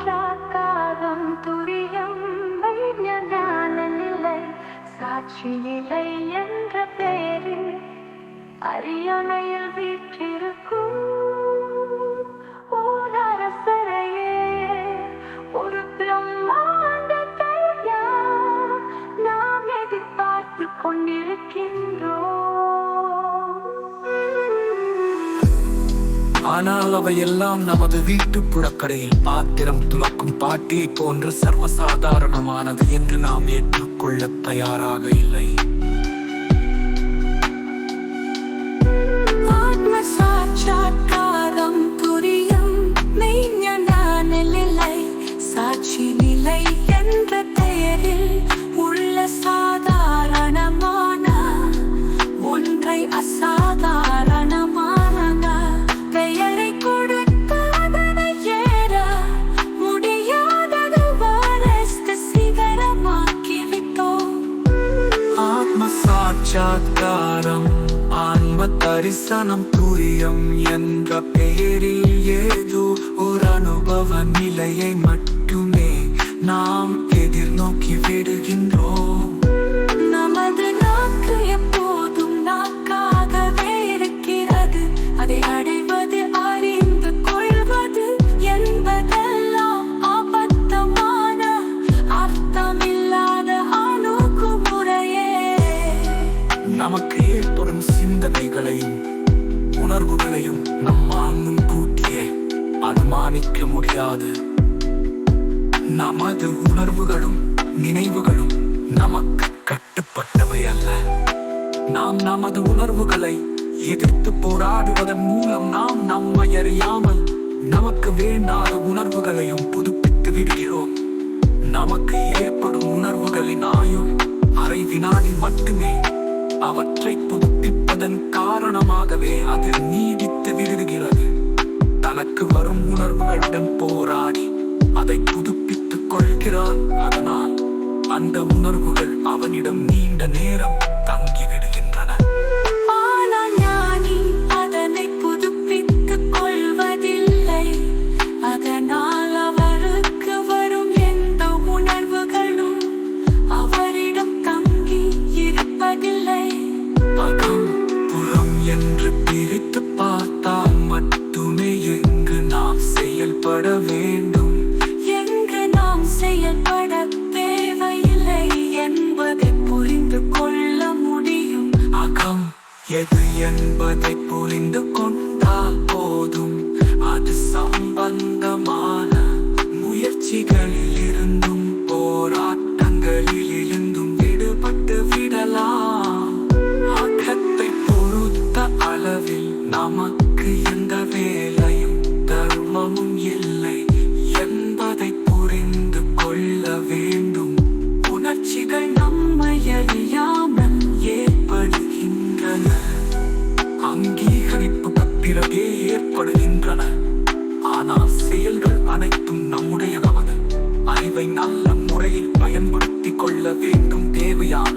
சாட்சாக்காரம் துரியம் ஞான நிலை சாட்சி நிலை என்ற பெயரில் அரியணையில் வீற்றிருக்கும் ஓர் அரசரையே. ஒரு பிரம்மாண்டத்தை நாம் எதிர்பார்த்து கொண்டிருக்கின்றோம். ஆனால் அவையெல்லாம் நமது வீட்டு புழக்கடையில் பாத்திரம் துலக்கும் பாட்டியை போன்று சர்வசாதாரணமானது என்று நாம் ஏற்றுக்கொள்ள தயாராக இல்லை. ஆத்ம சாட்சாத்காரம் ஆன்ம தரிசனம் துரியம் என்ற பெயரில் ஏதோ ஒரு அனுபவ நிலையை மட்டும் உணர்வுகளையும் நம்மால் கூட்டியே அனுமானிக்க முடியாது. நமது உணர்வுகளும் நினைவுகளும் நமக்கு கட்டுப்பட்டவை அல்ல. நாம் நமது உணர்வுகளை எதிர்த்து போராடுவதன் மூலம் நாம் நம்மை அறியாமல் நமக்கு வேண்டாத உணர்வுகளையும் புதுப்பித்து விடுகிறோம். நமக்கு ஏற்படும் உணர்வுகளின் ஆயுள் அரை வினாடி மட்டுமே அவற்றை அதன் காரணமாகவே அது நீடித்து விழுகிறது. தனக்கு வரும் உணர்வுகளிடம் போராடி அதை புதுப்பித்துக் கொள்கிறான். அதனால் அந்த உணர்வுகள் அவனிடம் நீண்ட நேரம் தங்கிவிடுகின்றன. எது என்பதை புரிந்து கொண்டால் போதும்? அது சம்பந்தமான முயற்சிகளில் இருந்தும் போராட்டங்களில் இருந்தும் விடுபட்டு விடலாம். அகத்தை பொறுத்த அளவில் நமக்கு எந்த வேலையும் தர்மமும் இல்லை. ஏற்படுகின்றன ஆனால் செயல்கள் அனைத்தும் நம்முடையதாவது அறிவை நல்ல முறையில் பயன்படுத்திக் கொள்ள வேண்டும் தேவையான